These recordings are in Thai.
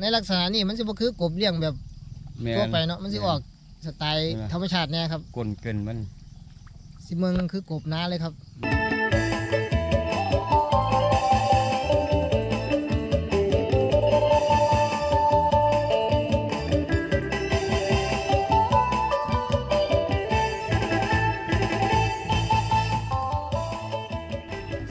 ในลักษณะนี้มันสิบ่คือกบเลี้ยงแบบแม่ทั่วไปเนาะมันสิออกสไตล์ใช่ไหมธรรมชาติแน่ครับ กลนเกินมันสิเมืองคือกบน้าเลยครับ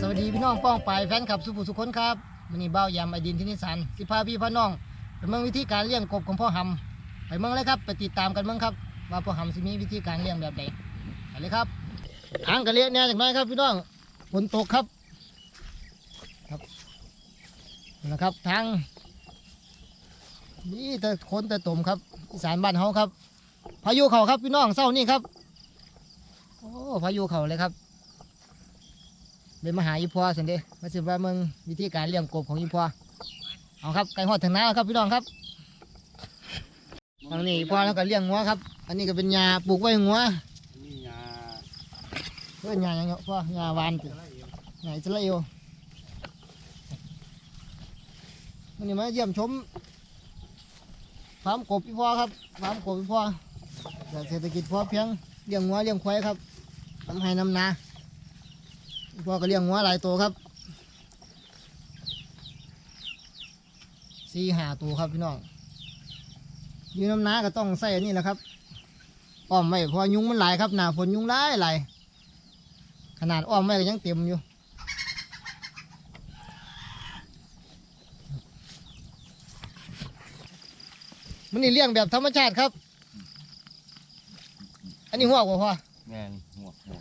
สวัสดีพี่น้องป้องไปายแฟนคลับสุภูสุคนครับ วันนี้เบ้ายำไอดินที่นิสันสิพาพี่พ่อน้องไปเมืองวิธีการเลี้ยงกบของพ่อหำไปเมืองเลยครับไปติดตามกันเมืองครับ ว่าพ่อหำสิมีวิธีการเลี้ยงแบบไหนไปเลยครับทางกระเลี้ยแน่จากหน้อยครับพี่น้องฝนตกครับครับนะครับทางนี่แต่คนแต่ตมครับอีสานบ้านเฮาครับ พายุเขาครับพี่น้องเศร้านี่ครับ โอ้พายุเขาเลยครับ เลยมาหาอีพัวสันเดมาสืบว่ามืองวิธีการเลี้ยงกบของอีพัวเอาครับไก่หอดถึงน้าครับพี่น้องครับทางนี้อีพัวแล้วก็เลี้ยงงัวครับ อันนี้ก็เป็นยาปลูกไว้งัวนี่ยาเพื่อนยาอย่างเงี้ยพ่อยาหวานติยาอิสราเอลวันนี้มาเยี่ยมชมฟาร์มกบพี่พ่อครับฟาร์มกบพี่พ่อจากเศรษฐกิจพอเพียงเลี้ยงงัวเลี้ยงควายครับทำให้น้ำนา พ่อก็เลี้ยงงัวหลายตัวครับสี่หาตัวครับพี่น้องอยืนน้ำหนาก็ต้องใส่นนี้แหละครับอ้อมไว้เพราะยุงมันหลายครับหนาฝนยุงหลายหลายขนาดอ้อมไว้ก็ยังเต็มอยู่มันนี่เลี้ยงแบบธรรมชาติครับ อันนี้หัวกว่าพ่อแม่นหมวหมว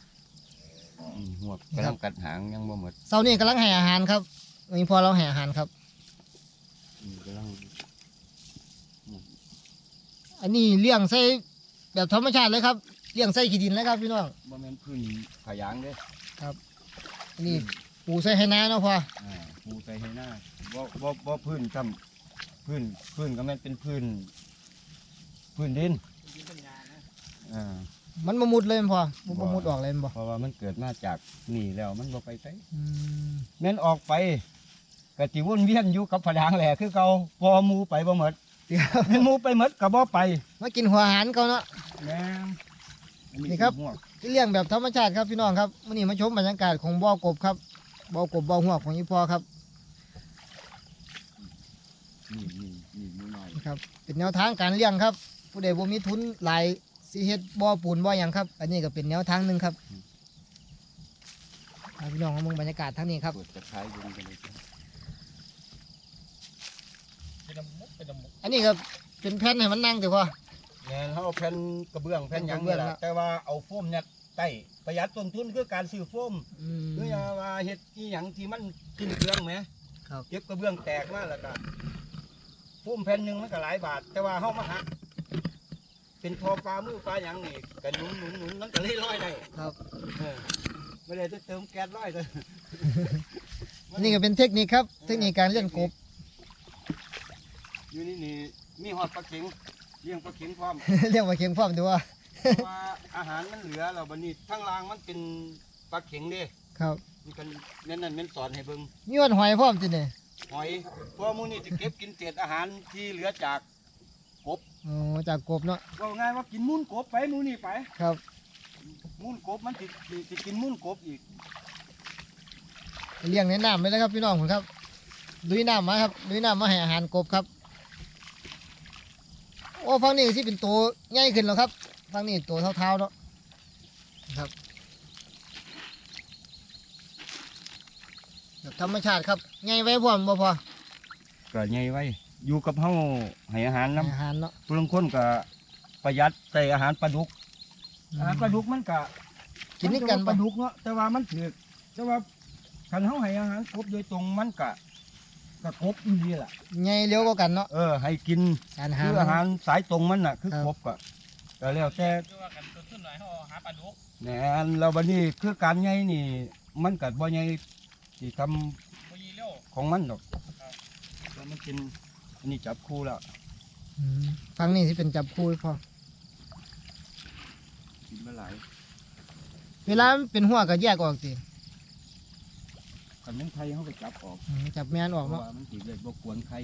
หมวกกำลังกัดหางยังบ่หมดเสาร์นี้กำลังให้อาหารครับอันนี้พอเราให้อาหารครับ อืมกำลังอันนี้เลี้ยงใส่แบบธรรมชาติเลยครับเลี้ยงใส่ขี้ดินเลยครับพี่น้องบ่แม่นพื้นขยางเด้อันนี้ปูใส่ให้นาเนาะพ่ออ่าปูใส่ให้หน้าบ่บ่บ่พื้นซ้ำพื้นพื้นก็แม่นเป็นพื้นพื้นดินอ่า มันมามุดเลยแม่นพ่อมันมามุดออกเลยแม่นบ่เพราะว่ามันเกิดมาจากนี่แล้วมันบ่ไปไสอืมแม่นออกไปก็สิวนเวียนอยู่กับผดางแหละคือเก่าพอหมูไปบ่หมดเดี๋ยวแม่นหมูไปหมดก็บ่ไปมากินหัวอาหารเขาเนาะ แม่นอันี่ครับหมวกที่เลี้ยงแบบธรรมชาติครับพี่น้องครับวันนี้มาชมบรรยากาศของบ่อกบครับบ่อกบบ่อหัวกของอีพ่อครับนี่นี่นี่หมูน้อยนะครับเป็นแนวทางการเลี้ยงครับ ผู้ใดบ่มีทุนหลาย สิเฮ็ดบ่อปูนบ่อหยังครับ อันนี้ก็เป็นแนวทางหนึ่งครับให้พี่น้องมาเบิ่งบรรยากาศทางนี้ครับเปิดจะขายอยู่นี่กันเลยจ้ะอันนี้ก็เป็นแผ่นให้มันนั่งแต่พ่อแม่นเขาเอาแผ่นกระเบื้องแผ่นหยังกระเบื้นี่องแหละละแต่ว่าเอาโฟมยัดใต้ประหยัดต้นทุนคือการซื้อโฟมอืมคืออย่าว่าเฮ็ดอีหยังที่มันขึ้นเครื่องไหมครับเก็บกระเบื้องแตกมาแล้วก็โฟมแผ่นหนึ่งมันก็หลายบาท แต่ว่าเฮามาหัก เป็นทอปลามือปลาหยังนี่ก็หนุนหนุนหนุนมันก็เลยร้อยได้ครับ เออไม่ได้จะเติมแก๊สร้อยเลยอันนี้ก็เป็นเทคนิคครับ เทคนิคการเลี้ยงกบ อยู่นี่นี่มีหอดปลาเข็งเลี้ยงปลาเข็งพร้อมเรียกว่าเข็งพร้อมดีว่าเพราะว่าอาหารมันเหลือเราบันนี้ทั้งรางมันเป็นปลาเข็งเด้ครับมันกันแม่นนั่นแม่นสอนให้เบิ่งมีวันหอยพร้อมจิเนี่ยหอยเพราะว่าหมูนี่จะเก็บกินเศษอาหารที่เหลือจาก โอ้จากกบเนาะว่าง่ายว่ากินมูนกบไปหมูนี่ไปครับ มูนกบมันสิสิสิกินมูนกบอีกเลี้ยงในน้ำเลยนะครับพี่น้องผมครับลุยน้ำมาครับลุยน้ำมาให้อาหารกบครับ โอ้ฟังนี่ที่เป็นตัวใหญ่ขึ้นแล้วครับฟังนี่ตัวเท่าๆเนาะครับแบบธรรมชาติครับใหญ่ไว้พร้อมบ่พอก็ใหญ่ไว้ อยู่กับเฮาให้อาหารให้น้ำอาหารเนาะผู้ลางคนก็ประหยัดใส่อาหารปลาดุกอาหารปลาดุกมันก็กินนี่กันปปะลาดุกเนาะแต่ว่ามันถือแต่ว่าคันเฮาให้อาหารกบโดยตรงมันก็ก็กบอีนี่แหละใหญ่เร็วกว่ากันเนาะเออ ให้กิน สารอาหาคืรออาหารสายตรงมันน่ะ คือครับกบก็ก็แล้วแต่คือว่ากันต้นทุนหน่อยเขาหาปลาดุกแหน่เราบัดนี้คือการใหญ่นี่ มันก็บ่ใหญ่ที่ทำบ่ยีเร็วของมันดอกครับแล้วมันเป็น อันนี้จับคู่แล้วอืมฟังนี่ที่เป็นจับคู่พอกินมาหลายเวลามันเป็นหัวก็แยกออกสิคันแม่นไข่เฮาก็จับออกอืมจับแมนออกเพราะเนาะว่ามันสิได้บ่กวนไข่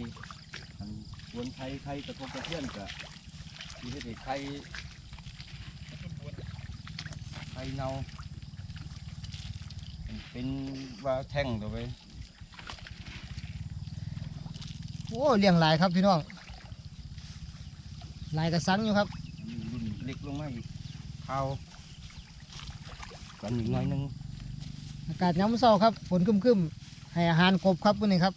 คันสวนไข่ไข่กระทบกระเทือนก็ที่เฮ็ดให้ไข่ไข่เน่าเป็นว่าแท่งตัวไป โอ้เลี้ยงหลายครับพี่น้องหลายกระสังอยู่ครับอันนี้รุ่นเล็กลงมาอีกข้าวกันอีกหน่อยหนึงอากาศย้ำเศร้าครับฝนครึมๆให้อาหารกบครับวันนี้ครับ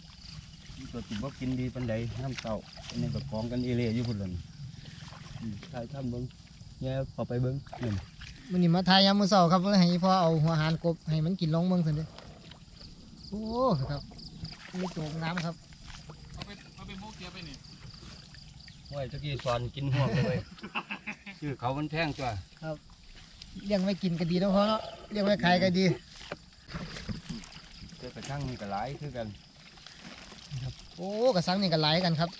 มันตัวจิบ่กินดีปันใดน้ำเต้าอันนี้ก็ของกันเอเล่อยู่พุ่นเลยใช่ทำเบิ้งแย่พอไปเบิ้งนี่วันนี้มาทายย้ำมื้อเศร้าครับเลยให้พ่อเอาหัวอาหารกบให้มันกินลงเมืองสันเด้อโอ้ครับนี่โจงน้ำครับ เอาไปเอาไปโมกเกียร์ไปนี่ โอ้ยตะกี้สอนกินห่วงเลยเว้ยชื่อเขามันแพงจ้ะเลี้ยงไว้กินก็ดีแล้วพอเนาะเลี้ยงไว้ขายก็ดีเจ้ากระช่างนี่ก็หลายคือกันโอ้กระสังนี่ก็หลายกันครับ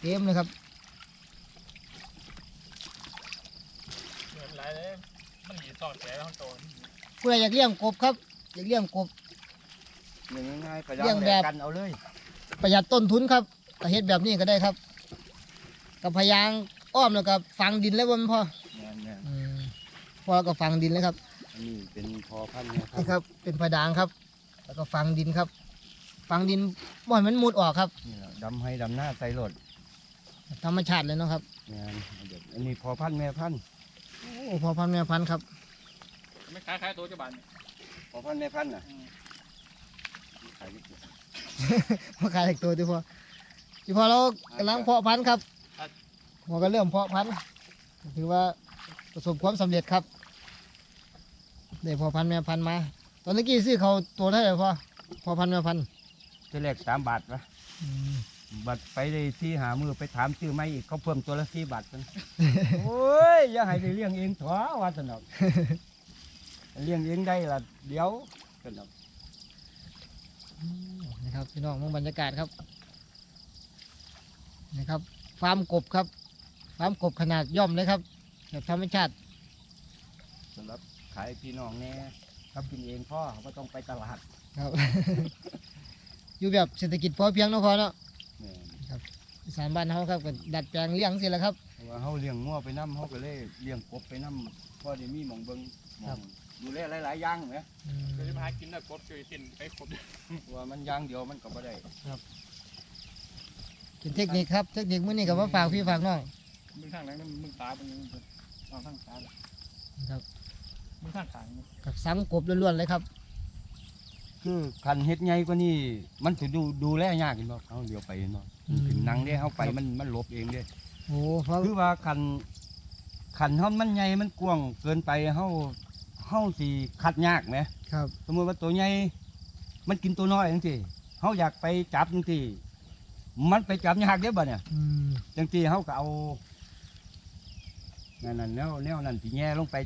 เต็มเลยครับเหมือนไรเลยมันหนีสอดแฉแล้วโตผู้ใดอยากเลี้ยงกบครับอยากเลี้ยงกบเลี้ยงง่ายๆประหยัเลี้ดยงแบแบบบ กันเอาเลย ประหยัดต้นทุนครับ ก็เฮ็ดแบบนี้ก็ได้ครับกับพยางอ้อมแล้วก็ฝังดินเลยบ่แม่นพ่อเนี่ยเนี่ยอืมพอแล้วก็ฝังดินเลยครับอันนี้เป็นพอพันธุ์เนี่ยครันี่บครับ เป็นผดางครับ แล้วก็ฝังดินครับฝังดินบ่ให้มันมุดออกครับ นี่แหละดำให้ดำหน้าใส่รถธรรมชาติเลยเนาะครับเนี่ยเดี๋ยวอันนี้พอพันธุ์แม่พันธุ์โอ้พอพันธุ์แม่พันธุ์ครับ ไม่คล้ายคล้ายตัวเจ้าบ้านนี่พอพันธุ์แม่พันธุ์น่ะอืมขายไม่ถูกพอขายอีกตัวที่พอ ที่พอเรากำลังเพาะพันธุ์ครับพอก็เริ่มเพาะพันธุ์ถือว่าประสบความสำเร็จครับได้พอพันธุ์แม่พันธุ์มา ตอนนี้กี้ซื้อเขาตัวเท่าไหร่พอพอพันธุ์แม่พันธุ์ตัวแรกสามบาทวะอืมบัตรไปได้ที่หามือไปถามชื่อไม่อีกเขาเพิ่มตัวละสี่บาทกัน โอ้ยอย่าให้ได้เลี้ยงเองถั่วว่าสนอกเลี้ยงเองได้ละเดี๋ยวสนอก นะครับพี่น้องมองบรรยากาศครับ นะครับฟาร์มกบครับฟาร์มกบขนาดย่อมเลยครับแบบธรรมชาติสำหรับขายพี่น้องแน่ครับกินเองพ่อก็ต้องไปตลาดครับ อยู่แบบเศรษฐกิจพอเพียงเนาะพอเนาะแม่นอีสานบ้านเขาครับก็ดัดแปลงเลี้ยงสิแหละครับ เพราะว่าเขาเลี้ยงงัวไปน้ำเขาก็เลยเลี้ยงกบไปน้ำพ่อได้มีหมองเบิงหมครัอบ งดูแลหลายๆอย่างไหมอืมเดี๋ยวจะพากินแล้วกบช่วยตินไปครบว่ามันอย่างเดียวมันก็บ่ได้ เป็นเทคนิคครับ เทคนิคมื้อนี้ก็มาฝากพี่ฝากน้องมึงข้างไหนมึงตามึงลองข้างตาครับมึงข้างขางกับสังกบล้วนๆเลยครับ คือคันเฮ็ดใหญ่กว่านี้มันสิดูดูแลยากเห็นบ่เขาเลี้ยวไปเห็นบ่อืม ถึงหนังเด้เขาไปมันมันหลบเองเด้โอ้เพราะคือว่าคันคันเฮามันใหญ่มันกว้างเกินไปเฮาเฮาสิคัดยากไหม ครับ สมมติว่าตัวใหญ่ มันกินตัวน้อยจังซี่เฮาอยากไปจับจังซี่ มันไปจับยากเด้บ่เนี่ยอืมจังซี่เฮาก็เอานั่นนั่นแนวแนวนั่นที่แง่ลงไป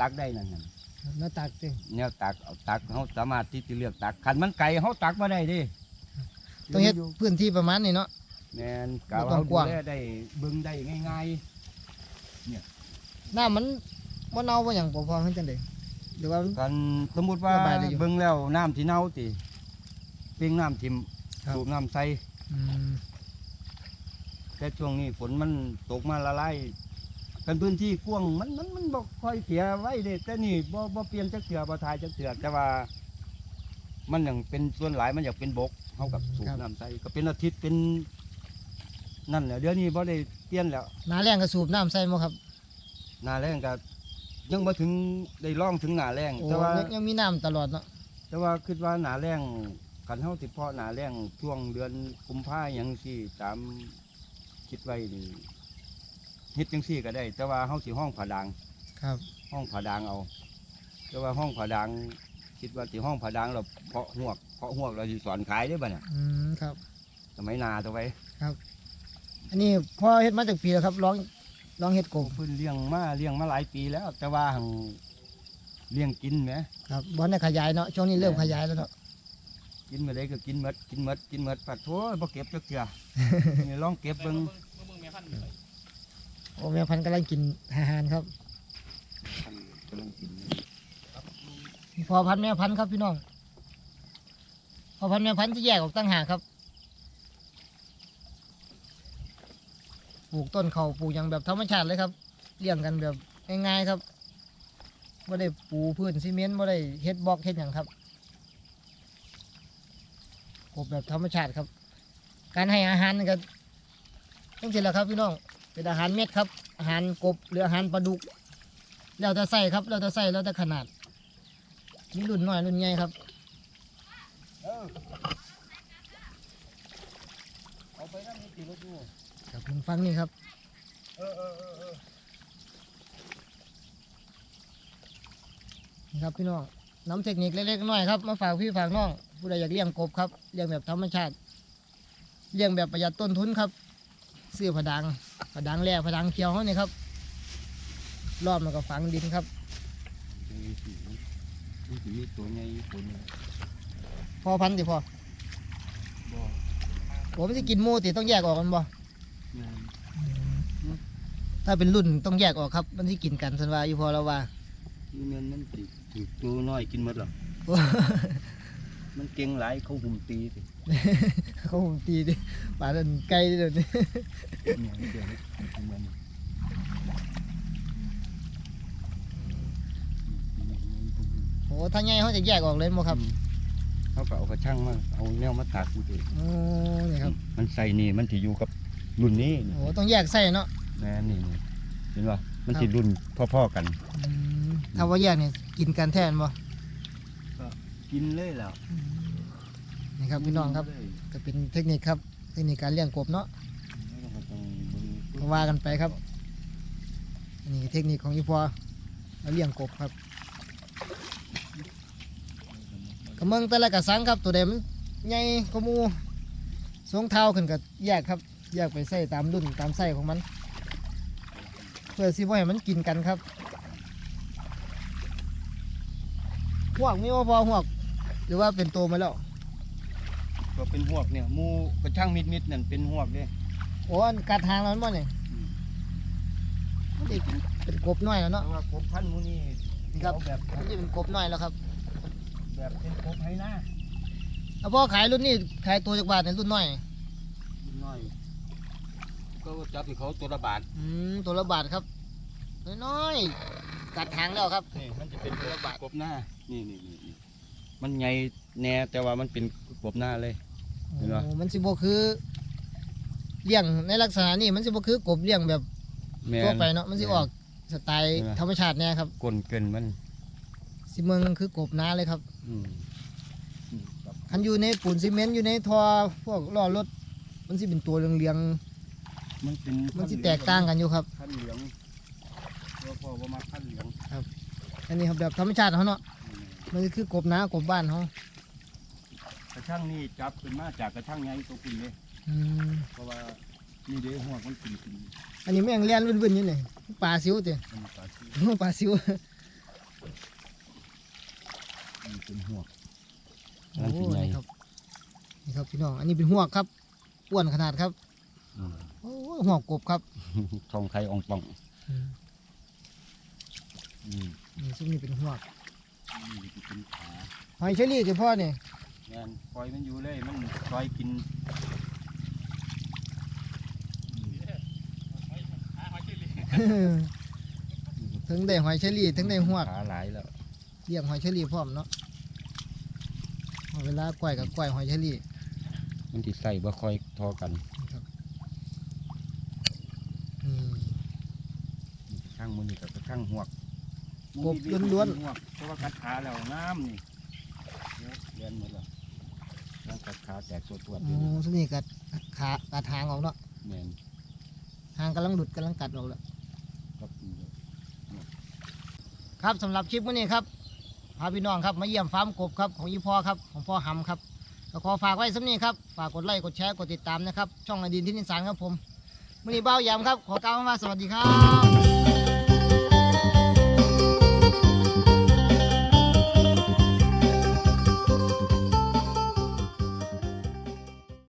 ตักได้นั่นนั่นครับหน้าตักสิแนวตักเอาตักเฮาสามารถที่จะเลือกตักคันมันไก่เฮาตักบ่ได้เดิต้องเฮ็ดพื้นที่ประมาณนี้เนาะ แม่นกาวบ่ต้อเฮางกดูว้าง แลได้เบิ่งได้ง่ายน้ำมันบ่เน่าบ่หยังบ่พอเฮ็ดจังได๋หรือว่ามันๆกันสมมุติว่าระบายได้อยู่เบิ่งแล้วน้ำที่เน่าติเปียงน้ำทิมครับ สูบน้ำใส่อืม แต่ช่วงนี้ฝนมันตกมาละลายกันพื้นที่กว้างมันมันมันบ่ค่อยเสียไว้เด้แต่นี่บ่บ่เปลี่ยนจักเถื่อบ่ทายจักเถื่อแต่ว่า มันยังเป็นส่วนหลายมันอยากเป็นบกเฮากับสูบน้ำใส่ก็เป็นอาทิตย์เป็นนั่นแหละเดี๋ยวนี้บ่ได้เปลี่ยนแล้วหน้าแรงก็สูบน้ำใส่บ่ครับหน้าแรงก็ยังบ่ถึงได้ล่องถึงหน้าแรงโอ้แต่ว่ายังยังมีน้ำตลอดเนาะแต่ว่าคิดว่าหน้าแรง กันเฮาสิเพาะหน้าแรงช่วงเดือนกุมภาหยังสิตามคิดไว้นี่เฮ็ดจังซี่ก็ได้ แต่ว่าเฮาสิห้องผาดางครับ ห้องผาดางเอา แต่ว่าห้องผาดาง คิดว่าสิห้องผาดางเราเพาะหวกเพาะหวกเราสิสอนขายได้อบ่เนี่ยอืมครับ สมัยนาตัวไว้อันนี้พ่อเฮ็ดมาจากปีแล้วครับลองลองเฮ็ดกบเพิ่นเลี้ยงมาเลี้ยงมาหลายปีแล้ว แต่ว่าหังเลี้ยงกินแหมครับบ่ได้ขยายเนาะช่วงนี้เริ่มขยายแล้วเนาะ กินมาได้ก็กินหมดกินหมดกินหมดปัดทั่วพอเก็บจักเถื่อวลองเก็บเบิ่งโอ้แมวพันธุ์กำลังกินอาหารครับพอพันแมวพันครับพี่น้องพอพันแมวพันจะแยกออกตั้งหากครับปลูกต้นเขาปลูกอย่างแบบธรรมชาติเลยครับเลี้ยงกันแบบง่ายๆครับไม่ได้ปูพื้นซีเมนต์ไม่ได้เฮ็ดบล็อกเฮ็ดอย่างครับ บแบบธรรมชาติครับ การให้อาหารนี่ก็ต้องเสร็จแล้วครับพี่น้องเป็นอาหารเม็ดครับ อาหารกบหรืออาหารปลาดุกแล้วแต่ใส่ครับแล้วแต่ใส่แล้วแต่ขนาดมีรุ่นน้อยรุ่นใหญ่ครับเอาไปนั่นนี่ตีรถดูครับมึงฟังนี่ครับเออเออเออออนี่ครับพี่น้อง น้ำเทคนิคเล็กๆน้อยๆครับมาฝากพี่ฝากน้องผู้ใดอยากเลี้ยงกบครับเลี้ยงแบบธรรมชาติเลี้ยงแบบประหยัดต้นทุนครับซื้อผดังผดังแร่ผดังเขียวเขานี่ครับรอบมันก็ฝังดินครับมีสีมีสีมีตัวใหญ่ตัวหนึงพอพันธุ์ติพอบ่ผมจะกินหมูติต้องแยกออกกันบ่แม่นถ้าเป็นรุ่นต้องแยกออกครับ มันที่กินกันสันว่าอยู่พอแล้วว่านี่แม่นมันสิถูก ตัวน้อยกินหมดหรอมันเก่งหลายเขาหุ่มตีสิเขาผมตีดิป่าดันไกลดิเดี๋ยวนี้เนี่ยเดี๋ยวให้มันโอ้ถ้าไงเขาจะแยกออกเลยมั้ครับเขาก็เอากระช่างมาเอาแนวมาตากกูเองโอ้นี่ครับ มันใส่นี่มันที่อยู่กับรุ่นนี้นี่โอ้ต้องแยกไส้เนาะแม่นี่นี่เห็นป่ะมันที่รุ่นพ่อๆกัน อืมถ้าว่าแยกเนี่ยกินกันแทนบ่กินเลยแล้วนี่ครับพี่น้องครับก็เป็นเทคนิคครับ เทคนิคการเลี้ยงกบเนาะก็ว่ากันไปครับอันนี้เทคนิคของอีพอเราเลี้ยงกบครับกระเมืองแต่ละกระสังครับตัวเดมันใหญ่กว่าหมูสองเท้าขึ้นกับแยกครับแยกไปใส่ตามรุ่นตามไส้ของมัน เพื่อสิว่าให้มันกินกันครับ หวกมีว่าพอหวก หรือว่าเป็นตัวมาแล้วก็เป็นหวกเนี่ยหมูกระช่างมิดๆนั่นเป็นหวกเด้โอ้อันกัดทางแล้วมันบ่เนี่ยมันสิเป็นกบน้อยแล้วเพเนาะราะว่ากบพันธุ์หมูนี่ครับเอาแบบมันจะเป็นกบน้อยแล้วครับแบบเป็นกบให้หน้าเอาพ่อขายรุ่นนี้ขายตัวจากบาทในรุ่นน้อย น้อยก็จับที่เขาตัวละบาทอืมตัวละบาทครับ น้อยๆ กัดทางแล้วครับนี่มันจะเป็นตัวละบาทกบหน้า นี่นี่นี่นี่มันใหญ่แน่แต่ว่ามันเป็นกบหน้าเลย เห็นปะ โอ้มันสิบ่คือเลี้ยงในลักษณะนี้มันสิบ่คือกบเลี้ยงแบบแม่ทั่วไปเนาะมันสิออกสไตล์เห็นปะธรรมชาติแน่ครับกลนเกินมันสิเมืองคือกบนาเลยครับอืมอืมครับคันอยู่ในปูนซีเมนต์อยู่ในท่อพวกล้อรถ มันสิเป็นตัวเรียงมันเป็นๆมันสิแตกต่างกันอยู่ครับ ขั้นเหลืองเราพอว่ามาขั้นเหลือง อันนี้ครับแบบธรรมชาติเขาเนาะอืมมันคือกบนากบบ้านเขากระช่างนี่จับขึ้นมาจากกระช่างใหญ่ตัวคุณเลยอืมเพราะว่านี่เด้หัวมันกินกินอันนี้แม่งเลี้ยนวุ่นๆอยู่นี่ปลาซิวเตะมันปลาชื่อปลาซิวมันเป็นหัวโอ้นั่นสิไงนี่ครับนี่ครับพี่น้องอันนี้เป็นหัวกครับอ้วนขนาดครับอืมโอ้หัวกบครับทองไข่องป่องอืมอืม นี่ซึ่งนี่เป็นหัวกนี่จะเป็นขาหอยเชอรี่คือพ่อเนี่ยแมนปล่อยมันอยู่เลย มันปล่อยกินหาหอยเชอรี่ถึงได้หอยเชอรี่ถึงได้หัวกขาหลายแล้วเลี้ยงหอยเชอรี่พร้อมเนาะเอาเวลาก้อยกับก้อยหอยเชอรี่ มันติดใส่บ่ค่อยทอกันอืมช่างมันนี่กับช่างหวก กบล้วนๆหวกเพราะว่ากัดขาแล้วน้ำนี่เดี๋ยวเรียนหมดแล้วแล้วกัดขาแตกตัวตัวโอ้ซึ่งนี่กัดขากัดหางออกเนาะแมนหางกำลังหลุดกำลังกัดออกแล้วครับครับสำหรับคลิปวันนี้ครับพาพี่น้องครับมาเยี่ยมฟาร์มกบครับของยี่พ่อครับของพ่อหำครับก็ขอฝากไว้สำนี้ครับฝากกดไลค์กดแชร์กดติดตามนะครับช่องอดินที่นิสานครับผมวันนี้เบ้ายามครับ ขอกล่าวคำว่าสวัสดีครับ